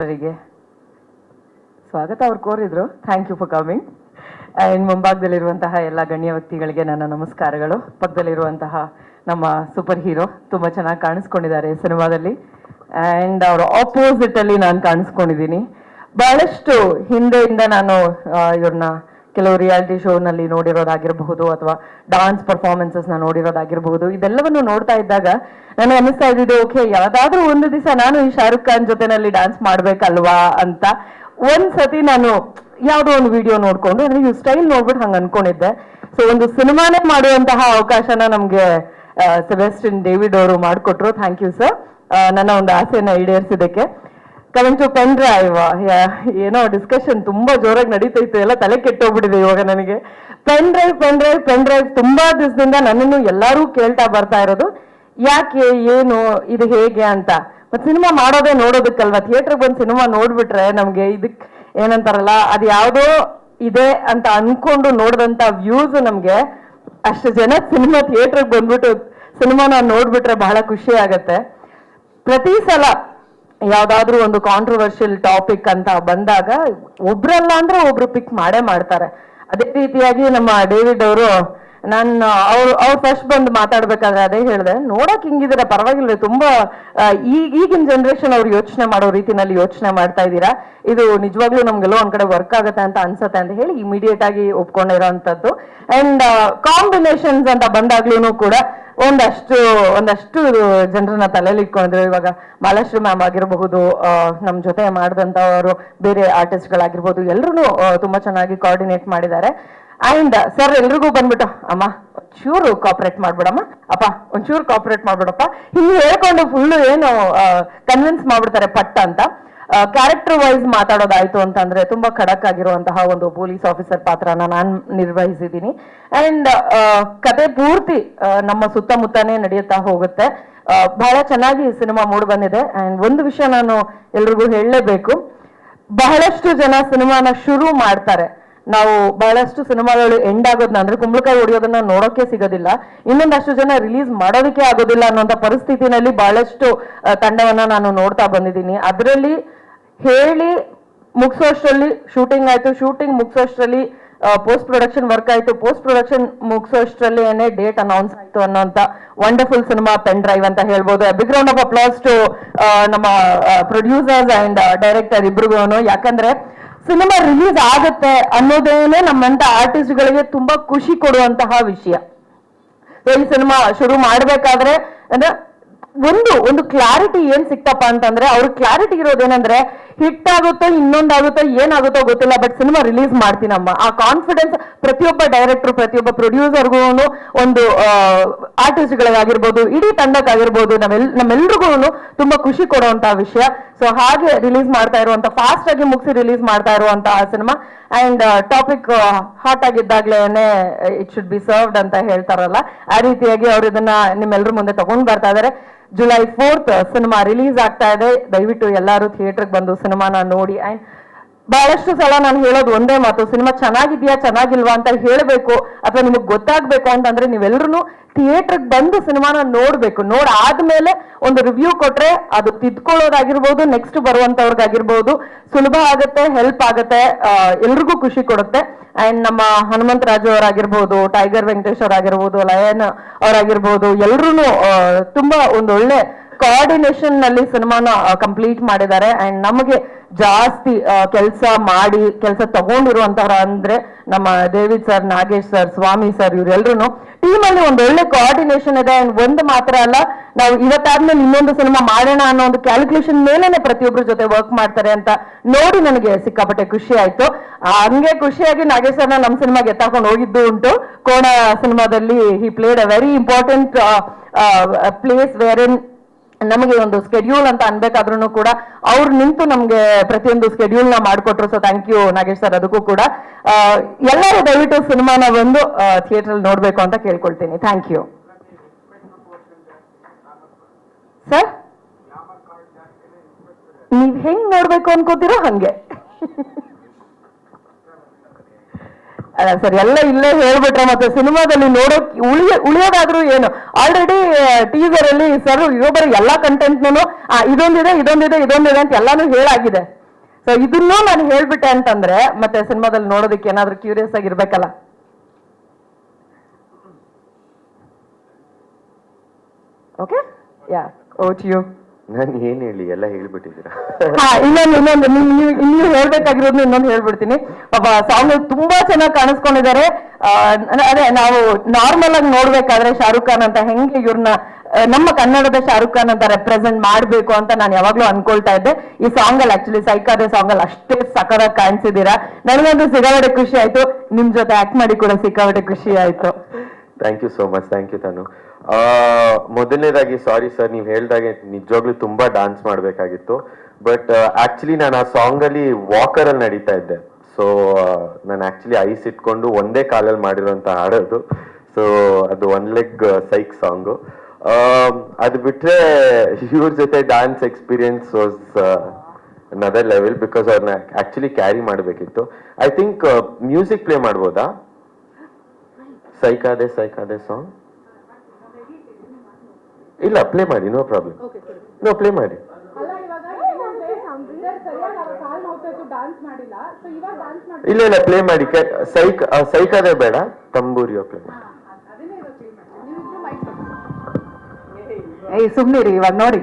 ಅವರಿಗೆ. ಸ್ವಾಗತ ಅವ್ರು ಕೋರಿದ್ರು. Thank you for coming and ಮುಂಭಾಗದಲ್ಲಿರುವಂತಹ ಎಲ್ಲ ಗಣ್ಯ ವ್ಯಕ್ತಿಗಳಿಗೆ ನನ್ನ ನಮಸ್ಕಾರಗಳು. ಪಕ್ಕದಲ್ಲಿರುವಂತಹ ನಮ್ಮ ಸೂಪರ್ ಹೀರೋ ತುಂಬ ಚೆನ್ನಾಗಿ ಕಾಣಿಸ್ಕೊಂಡಿದ್ದಾರೆ ಸಿನಿಮಾದಲ್ಲಿ. ಆ್ಯಂಡ್ ಅವರ ಆಪೋಸಿಟ್ ಅಲ್ಲಿ ನಾನು ಕಾಣಿಸ್ಕೊಂಡಿದ್ದೀನಿ. ಬಹಳಷ್ಟು ಹಿಂದೆಯಿಂದ ನಾನು ಇವ್ರನ್ನ ಕೆಲವು ರಿಯಾಲಿಟಿ ಶೋನಲ್ಲಿ ನೋಡಿರೋದಾಗಿರಬಹುದು ಅಥವಾ ಡಾನ್ಸ್ ಪರ್ಫಾರ್ಮೆನ್ಸಸ್ನ ನೋಡಿರೋದಾಗಿರಬಹುದು, ಇದೆಲ್ಲವನ್ನು ನೋಡ್ತಾ ಇದ್ದಾಗ ನನಗೆ ಅನಿಸ್ತಾ ಇದ್ದಿದ್ದು ಓಕೆ ಯಾವುದಾದ್ರೂ ಒಂದು ದಿವಸ ನಾನು ಈ ಶಾರುಖ್ ಖಾನ್ ಜೊತೆನಲ್ಲಿ ಡಾನ್ಸ್ ಮಾಡ್ಬೇಕಲ್ವಾ ಅಂತ ಒಂದ್ ಸತಿ ನಾನು ಯಾವುದೋ ಒಂದು ವಿಡಿಯೋ ನೋಡ್ಕೊಂಡು ನನಗೆ ಈ ಸ್ಟೈಲ್ ನೋಡ್ಬಿಟ್ಟು ಹಂಗೆ ಅನ್ಕೊಂಡಿದ್ದೆ. ಸೊ ಒಂದು ಸಿನಿಮಾನೇ ಮಾಡುವಂತಹ ಅವಕಾಶನ ನಮಗೆ ಸೆಬೆಸ್ಟಿನ್ ಡೇವಿಡ್ ಅವರು ಮಾಡಿಕೊಟ್ರು. ಥ್ಯಾಂಕ್ ಯು ಸರ್ ನನ್ನ ಒಂದು ಆಸೆನ ಈಡೇರಿಸಿದ್ದಕ್ಕೆ. ಕಮಿಂಗ್ ಟು ಪೆನ್ ಡ್ರೈವ್ ಏನೋ ಡಿಸ್ಕಷನ್ ತುಂಬಾ ಜೋರಾಗಿ ನಡೀತೈತೆ, ಎಲ್ಲ ತಲೆ ಕೆಟ್ಟೋಗ್ಬಿಟ್ಟಿದೆ ಇವಾಗ ನನಗೆ. Pen drive pen drive pen drive ತುಂಬಾ ದಿವಸದಿಂದ ನನ್ನನ್ನು ಎಲ್ಲರೂ ಕೇಳ್ತಾ ಬರ್ತಾ ಇರೋದು. ಯಾಕೆ, ಏನು, ಇದು ಹೇಗೆ ಅಂತ. ಮತ್ತೆ ಸಿನಿಮಾ ಮಾಡೋದೇ ನೋಡೋದಕ್ಕಲ್ವಾ? ಥಿಯೇಟರ್ ಬಂದು ಸಿನಿಮಾ ನೋಡ್ಬಿಟ್ರೆ ನಮ್ಗೆ ಇದಕ್ ಏನಂತಾರಲ್ಲ, ಅದು ಯಾವುದೋ ಇದೆ ಅಂತ ಅನ್ಕೊಂಡು ನೋಡಿದಂತ ವ್ಯೂಸ್ ನಮ್ಗೆ ಅಷ್ಟು ಜನ ಸಿನಿಮಾ ಥಿಯೇಟರ್ಗೆ ಬಂದ್ಬಿಟ್ಟು ಸಿನಿಮಾನ ನೋಡ್ಬಿಟ್ರೆ ಬಹಳ ಖುಷಿ ಆಗತ್ತೆ. ಪ್ರತಿ ಸಲ ಯಾವ್ದಾದ್ರೂ ಒಂದು ಕಾಂಟ್ರವರ್ಷಿಯಲ್ ಟಾಪಿಕ್ ಅಂತ ಬಂದಾಗ ಒಬ್ರಲ್ಲ ಅಂದ್ರೆ ಒಬ್ರು ಪಿಕ್ ಮಾಡೇ ಮಾಡ್ತಾರೆ. ಅದೇ ರೀತಿಯಾಗಿ ನಮ್ಮ ಡೇವಿಡ್ ಅವರು ನಾನು ಅವ್ರು ಅವ್ರು ಫಸ್ಟ್ ಬಂದು ಮಾತಾಡ್ಬೇಕಾದ್ರೆ ಅದೇ ಹೇಳಿದೆ. ನೋಡಕ್ ಹಿಂಗಿದ್ರೆ ಪರವಾಗಿಲ್ಲ ತುಂಬಾ ಈಗಿನ ಜನರೇಷನ್ ಅವ್ರು ಯೋಚನೆ ಮಾಡೋ ರೀತಿನಲ್ಲಿ ಯೋಚನೆ ಮಾಡ್ತಾ ಇದ್ದೀರಾ? ಇದು ನಿಜವಾಗ್ಲೂ ನಮ್ಗೆಲ್ಲೋ ಒಂದ್ ಕಡೆ ವರ್ಕ್ ಆಗುತ್ತೆ ಅಂತ ಅನ್ಸತ್ತೆ ಅಂತ ಹೇಳಿ ಇಮಿಡಿಯೇಟ್ ಆಗಿ ಒಪ್ಕೊಂಡಿರೋಂಥದ್ದು ಅಂಡ್ ಕಾಂಬಿನೇಷನ್ಸ್ ಅಂತ ಬಂದಾಗ್ಲೂ ಕೂಡ ಒಂದಷ್ಟು ಒಂದಷ್ಟು ಜನರನ್ನ ತಲೆಯಲ್ಲಿ ಇಟ್ಕೊಂಡಿದ್ರು ಇವಾಗ ಮಾಲಾಶ್ರೀ ಮ್ಯಾಮ್ ಆಗಿರಬಹುದು ನಮ್ಮ ನಮ್ ಜೊತೆ ಮಾಡಿದಂತವರು ಬೇರೆ ಆರ್ಟಿಸ್ಟ್ಗಳಾಗಿರ್ಬೋದು ಎಲ್ಲರೂ ತುಂಬಾ ಚೆನ್ನಾಗಿ ಕೋಆರ್ಡಿನೇಟ್ ಮಾಡಿದ್ದಾರೆ. ಅಂಡ್ ಸರ್ ಎಲ್ರಿಗೂ ಬಂದ್ಬಿಟ್ಟು, ಅಮ್ಮ ಚೂರು ಕಾಪರೇಟ್ ಮಾಡ್ಬಿಡಮ್ಮ. ಅಪ್ಪ, ಒಂಚೂರು ಕಾಪರೇಟ್ ಮಾಡ್ಬಿಡಪ್ಪ. ಹಿಂಗೆ ಹೇಳ್ಕೊಂಡು ಫುಲ್ಲು ಏನು ಕನ್ವಿನ್ಸ್ ಮಾಡ್ಬಿಡ್ತಾರೆ ಪಟ್ಟ ಅಂತ. ಕ್ಯಾರೆಕ್ಟರ್ ವೈಸ್ ಮಾತಾಡೋದಾಯ್ತು ಅಂತಂದ್ರೆ ತುಂಬಾ ಖಡಕ್ ಆಗಿರುವಂತಹ ಒಂದು ಪೊಲೀಸ್ ಆಫೀಸರ್ ಪಾತ್ರನ ನಾನು ನಿರ್ವಹಿಸಿದ್ದೀನಿ. ಅಂಡ್ ಕತೆ ಪೂರ್ತಿ ನಮ್ಮ ಸುತ್ತಮುತ್ತನೇ ನಡೆಯುತ್ತಾ ಹೋಗುತ್ತೆ. ಬಹಳ ಚೆನ್ನಾಗಿ ಸಿನಿಮಾ ಮೂಡ್ ಬಂದಿದೆ. ಅಂಡ್ ಒಂದು ವಿಷಯ ನಾನು ಎಲ್ರಿಗೂ ಹೇಳಲೇಬೇಕು. ಬಹಳಷ್ಟು ಜನ ಸಿನಿಮಾನ ಶುರು ಮಾಡ್ತಾರೆ. ನಾವು ಬಹಳಷ್ಟು ಸಿನಿಮಾಗಳು ಎಂಡ್ ಆಗೋದನ್ನ ಅಂದ್ರೆ ಕುಂಬಳಕಾಯಿ ಹೊಡಿಯೋದನ್ನ ನೋಡೋಕೆ ಸಿಗೋದಿಲ್ಲ. ಇನ್ನೊಂದಷ್ಟು ಜನ ರಿಲೀಸ್ ಮಾಡೋದಕ್ಕೆ ಆಗೋದಿಲ್ಲ ಅನ್ನೋಂಥ ಪರಿಸ್ಥಿತಿನಲ್ಲಿ ಬಹಳಷ್ಟು ತಂಡವನ್ನ ನಾನು ನೋಡ್ತಾ ಬಂದಿದ್ದೀನಿ. ಅದರಲ್ಲಿ ಹೇಳಿ ಮುಗಿಸೋಷ್ಟರಲ್ಲಿ ಶೂಟಿಂಗ್ ಆಯ್ತು. ಶೂಟಿಂಗ್ ಮುಗಿಸೋಷ್ಟರಲ್ಲಿ ಪೋಸ್ಟ್ ಪ್ರೊಡಕ್ಷನ್ ವರ್ಕ್ ಆಯ್ತು. ಪೋಸ್ಟ್ ಪ್ರೊಡಕ್ಷನ್ ಮುಗಿಸೋಷ್ಟರಲ್ಲಿ ಏನೇ ಡೇಟ್ ಅನೌನ್ಸ್ ಆಯ್ತು ಅನ್ನೋಂತ ವಂಡರ್ಫುಲ್ ಸಿನಿಮಾ ಪೆನ್ ಡ್ರೈವ್ ಅಂತ ಹೇಳ್ಬೋದು. Big round of applause to ನಮ್ಮ ಪ್ರೊಡ್ಯೂಸರ್ಸ್ ಅಂಡ್ ಡೈರೆಕ್ಟರ್ ಇಬ್ರಿಗೂ ಯಾಕಂದ್ರೆ ಸಿನಿಮಾ ರಿಲೀಸ್ ಆಗುತ್ತೆ ಅನ್ನೋದೇನೆ ನಮ್ಮಂತ ಆರ್ಟಿಸ್ಟ್ಗಳಿಗೆ ತುಂಬಾ ಖುಷಿ ಕೊಡುವಂತಹ ವಿಷಯ. ಈ ಸಿನಿಮಾ ಶುರು ಮಾಡ್ಬೇಕಾದ್ರೆ, ಅಂದ್ರೆ ಒಂದು ಒಂದು ಕ್ಲಾರಿಟಿ ಏನ್ ಸಿಕ್ತಪ್ಪ ಅಂತಂದ್ರೆ, ಅವ್ರ ಕ್ಲಾರಿಟಿ ಇರೋದೇನಂದ್ರೆ ಹಿಟ್ ಆಗುತ್ತೋ, ಇನ್ನೊಂದಾಗುತ್ತೋ, ಏನಾಗುತ್ತೋ ಗೊತ್ತಿಲ್ಲ ಬಟ್ ಸಿನಿಮಾ ರಿಲೀಸ್ ಮಾಡ್ತೀನಮ್ಮ. ಆ ಕಾನ್ಫಿಡೆನ್ಸ್ ಪ್ರತಿಯೊಬ್ಬ ಡೈರೆಕ್ಟರ್ ಪ್ರತಿಯೊಬ್ಬ ಪ್ರೊಡ್ಯೂಸರ್ಗೂ ಒಂದು ಆರ್ಟಿಸ್ಟ್ಗಳಿಗಾಗಿರ್ಬೋದು ಇಡೀ ತಂಡಕ್ಕಾಗಿರ್ಬೋದು ನಮ್ಮೆಲ್ ನಮ್ಮೆಲ್ರಿಗೂ ತುಂಬಾ ಖುಷಿ ಕೊಡುವಂತ ವಿಷಯ. ಸೊ ಹಾಗೆ ರಿಲೀಸ್ ಮಾಡ್ತಾ ಇರುವಂತ ಫಾಸ್ಟ್ ಆಗಿ ಮುಗಿಸಿ ರಿಲೀಸ್ ಮಾಡ್ತಾ ಇರುವಂತಹ ಸಿನಿಮಾ ಅಂಡ್ ಟಾಪಿಕ್ ಹಾಟ್ ಆಗಿದ್ದಾಗ್ಲೇನೆ ಇಟ್ ಶುಡ್ ಬಿ ಸರ್ವ್ಡ್ ಅಂತ ಹೇಳ್ತಾರಲ್ಲ. ಆ ರೀತಿಯಾಗಿ ಅವ್ರು ಇದನ್ನ ನಿಮ್ಮೆಲ್ಲರ ಮುಂದೆ ತಗೊಂಡ್ ಬರ್ತಾ ಇದಾರೆ. ಜುಲೈ ಫೋರ್ತ್ ಸಿನಿಮಾ ರಿಲೀಸ್ ಆಗ್ತಾ ಇದೆ. ದಯವಿಟ್ಟು ಎಲ್ಲರೂ ಥಿಯೇಟರ್ಗೆ ಬಂದು ಸಿನಿಮಾನ ನೋಡಿ. ಅಂಡ್ ಬಹಳಷ್ಟು ಸಲ ನಾನು ಹೇಳೋದು ಒಂದೇ ಮಾತು, ಸಿನಿಮಾ ಚೆನ್ನಾಗಿದ್ಯಾ, ಚೆನ್ನಾಗಿಲ್ವಾ ಅಂತ ಹೇಳಬೇಕು ಅಥವಾ ನಿಮಗೆ ಗೊತ್ತಾಗ್ಬೇಕು ಅಂತಂದ್ರೆ ನೀವೆಲ್ಲರೂ ಥಿಯೇಟರ್ಗೆ ಬಂದು ಸಿನಿಮಾನ ನೋಡ್ಬೇಕು. ನೋಡ್ ಆದ್ಮೇಲೆ ಒಂದು ರಿವ್ಯೂ ಕೊಟ್ರೆ ಅದು ತಿದ್ಕೊಳ್ಳೋದಾಗಿರ್ಬೋದು ನೆಕ್ಸ್ಟ್ ಬರುವಂತವ್ರಿಗಾಗಿರ್ಬೋದು ಸುಲಭ ಆಗುತ್ತೆ ಹೆಲ್ಪ್ ಆಗುತ್ತೆ ಎಲ್ರಿಗೂ ಖುಷಿ ಕೊಡುತ್ತೆ. ಅಂಡ್ ನಮ್ಮ ಹನುಮಂತ ರಾಜು ಅವರಾಗಿರ್ಬೋದು ಟೈಗರ್ ವೆಂಕಟೇಶ್ ಅವರಾಗಿರ್ಬೋದು ಲಯನ್ ಅವರಾಗಿರ್ಬೋದು ಎಲ್ರೂ ತುಂಬಾ ಒಳ್ಳೆ ಕೋಆರ್ಡಿನೇಷನ್ನಲ್ಲಿ ಸಿನಿಮಾನ ಕಂಪ್ಲೀಟ್ ಮಾಡಿದ್ದಾರೆ. ಅಂಡ್ ನಮಗೆ ಜಾಸ್ತಿ ಕೆಲಸ ಮಾಡಿ, ಕೆಲಸ ತಗೊಂಡಿರುವಂತಹ ಅಂದ್ರೆ ನಮ್ಮ David sir Nagesh sir Swami sir ಇವರೆಲ್ಲರೂ ಟೀಮ್ ಅಲ್ಲಿ ಒಂದು ಒಳ್ಳೆ ಕೋಆರ್ಡಿನೇಷನ್ ಇದೆ. ಅಂಡ್ ಒಂದು ಮಾತ್ರ ಅಲ್ಲ, ನಾವು ಇವತ್ತಾದ್ಮೇಲೆ ಇನ್ನೊಂದು ಸಿನಿಮಾ ಮಾಡೋಣ ಅನ್ನೋ ಒಂದು ಕ್ಯಾಲ್ಕುಲೇಷನ್ ಮೇಲೇನೆ ಪ್ರತಿಯೊಬ್ಬರ ಜೊತೆ ವರ್ಕ್ ಮಾಡ್ತಾರೆ ಅಂತ ನೋಡಿ ನನಗೆ ಸಿಕ್ಕಾಪಟ್ಟೆ ಖುಷಿ ಆಯ್ತು. ಹಂಗೆ ಖುಷಿಯಾಗಿ ನಾಗೇಶ್ ಸರ್ನ ನಮ್ಮ ಸಿನಿಮಾಗೆ ಎತ್ತಾಕೊಂಡು ಹೋಗಿದ್ದು ಉಂಟು. ಕೋಣ ಸಿನಿಮಾದಲ್ಲಿ he played a very important place where in ನಮಗೆ ಒಂದು ಸ್ಕೆಡ್ಯೂಲ್ ಅಂತ ಅನ್ಬೇಕಾದ್ರೂ ಕೂಡ ಅವ್ರು ನಿಂತು ನಮ್ಗೆ ಪ್ರತಿಯೊಂದು ಸ್ಕೆಡ್ಯೂಲ್ನ ಮಾಡ್ಕೊಟ್ರು. So thank you Nagesh sir ಅದಕ್ಕೂ ಕೂಡ. ಎಲ್ಲರೂ ದಯವಿಟ್ಟು ಸಿನಿಮಾನ ಬಂದು ಥಿಯೇಟರ್ ಅಲ್ಲಿ ನೋಡ್ಬೇಕು ಅಂತ ಕೇಳ್ಕೊಳ್ತೀನಿ. ಥ್ಯಾಂಕ್ ಯು ಸರ್ ನೀವ್ ಹೆಂಗ್ ನೋಡ್ಬೇಕು ಅನ್ಕೋತೀರೋ ಹಂಗೆ. ಅಲ್ಲ, ಸರ್, ಎಲ್ಲ ಇಲ್ಲೇ ಹೇಳ್ಬಿಟ್ರೆ ಮತ್ತೆ ಸಿನಿಮಾದಲ್ಲಿ ನೋಡೋ, ಉಳಿಯ, ಉಳಿಯೋದಾದ್ರೂ ಏನು? ಆಲ್ರೆಡಿ ಟೀಸರ್ ಅಲ್ಲಿ ಸರ್ ಇರೋಬರ ಎಲ್ಲಾ ಕಂಟೆಂಟ್ನು ಇದೊಂದಿದೆ ಇದೊಂದಿದೆ ಇದೊಂದಿದೆ ಅಂತ ಎಲ್ಲಾನು ಹೇಳಾಗಿದೆ. ಸೊ ಇದನ್ನೂ ನಾನು ಹೇಳ್ಬಿಟ್ಟೆ ಅಂತಂದ್ರೆ, ಮತ್ತೆ ಸಿನಿಮಾದಲ್ಲಿ ನೋಡೋದಕ್ಕೆ ಏನಾದ್ರೂ ಕ್ಯೂರಿಯಸ್ ಆಗಿರ್ಬೇಕಲ್ಲ? ಓಕೆ ಯಾ ಓಟ್ ಯು ನಾನು ಏನ್ ಹೇಳಿ ಎಲ್ಲ ಹೇಳ್ಬಿಟ್ಟಿದ್ದೀರಾ? ಹಾ ಇನ್ನೊಂದು ಇನ್ನೊಂದು ನೀವು ನೀವು ನೀವು ಹೇಳ್ಬೇಕಾಗಿರೋದು ಇನ್ನೊಂದು ಹೇಳ್ಬಿಡ್ತೀನಿ. ಪಾಪ ಸಾಂಗ್ ತುಂಬಾ ಚೆನ್ನಾಗಿ ಕಾಣಿಸ್ಕೊಂಡಿದ್ದಾರೆ. ಆ, ನ- ಅದೇ ನಾವು ನಾರ್ಮಲ್ ಆಗಿ ನೋಡ್ಬೇಕಾದ್ರೆ ಶಾರುಖ್ ಖಾನ್ ಅಂತ ಹೆಂಗೆ ಇವ್ರನ್ನ ನಮ್ಮ ಕನ್ನಡದ ಶಾರುಖ್ ಖಾನ್ ಅಂತ ರೆಪ್ರೆಸೆಂಟ್ ಮಾಡ್ಬೇಕು ಅಂತ ನಾನು ಯಾವಾಗ್ಲೂ ಅನ್ಕೊಳ್ತಾ ಇದ್ದೆ. ಈ ಸಾಂಗ್ ಅಲ್ಲಿ ಆಕ್ಚುಲಿ ಸೈಕಾದ ಸಾಂಗ್ ಅಲ್ಲಿ ಅಷ್ಟೇ ಸಕರಾಗಿ ಕಾಣಿಸಿದೀರಾ ನನಗಂತೂ ಸಿಕ್ಕಾಪಟ್ಟೆ ಖುಷಿ ಆಯ್ತು. ನಿಮ್ ಜೊತೆ ಆಕ್ಟ್ ಮಾಡಿ ಕೂಡ ಸಿಕ್ಕಾಪಟ್ಟೆ ಖುಷಿ ಆಯ್ತು. Thank you so much thank you ತಾನು ಮೊದಲನೇದಾಗಿ ಸಾರಿ ಸರ್ ನೀವು ಹೇಳ್ದಾಗೆ ನಿಜವಾಗ್ಲೂ ತುಂಬಾ ಡಾನ್ಸ್ ಮಾಡಬೇಕಾಗಿತ್ತು. ಬಟ್ ಆಕ್ಚುಲಿ ನಾನು ಆ ಸಾಂಗ್ ಅಲ್ಲಿ ವಾಕರ್ ಅಲ್ಲಿ ನಡೀತಾ ಇದ್ದೆ. ಸೊ ನಾನು ಆಕ್ಚುಲಿ ಐಸ್ ಇಟ್ಕೊಂಡು ಒಂದೇ ಕಾಲಲ್ಲಿ ಮಾಡಿರೋಂಥ ಹಾಡೋದು. ಸೊ ಅದು ಒನ್ ಲೆಗ್ ಸೈಕ್ ಸಾಂಗು ಅದು ಬಿಟ್ರೆ ಇವ್ರ ಜೊತೆ dance experience was another level because ಅವ್ರನ್ನ ಆಕ್ಚುಲಿ ಕ್ಯಾರಿ ಮಾಡಬೇಕಿತ್ತು. ಐ ಥಿಂಕ್ ಮ್ಯೂಸಿಕ್ ಪ್ಲೇ ಮಾಡ್ಬೋದಾ? ಸೈಕಾದೆ ಸೈಕಾದೆ ಸಾಂಗ್ ಇಲ್ಲ ಪ್ಲೇ ಮಾಡಿ ನೋ ಪ್ರಾಬ್ಲಮ್ ನೋ ಪ್ಲೇ ಮಾಡಿ. ಅಲ್ಲ ಇವಾಗ ಏನಂದ್ರೆ ಸರ್ ಸರಿಯಾಗಿ ಅವ್ರ ಕಾಲ್ ನೋವ್ತಾ ಇತ್ತು ಮಾಡಿಲ್ಲ. ಸೊ ಇವಾಗ ಡಾನ್ಸ್ ಮಾಡಿ ಇಲ್ಲ ಇಲ್ಲ ಪ್ಲೇ ಮಾಡಿ. ಸೈಕ್ ಸೈಕಾದೆ ಬೇಡ ತಂಬೂರಿ ಪ್ಲೇ ಮಾಡಿ. ಅದನ್ನೇ ಇವಾಗ ಕ್ಲೀನ್ ಮಾಡಿ ನೀವು ಮೈಕ್ ಏಯ್ ಸುಮ್ನಿರಿ ಇವಾಗ ನೋಡಿ.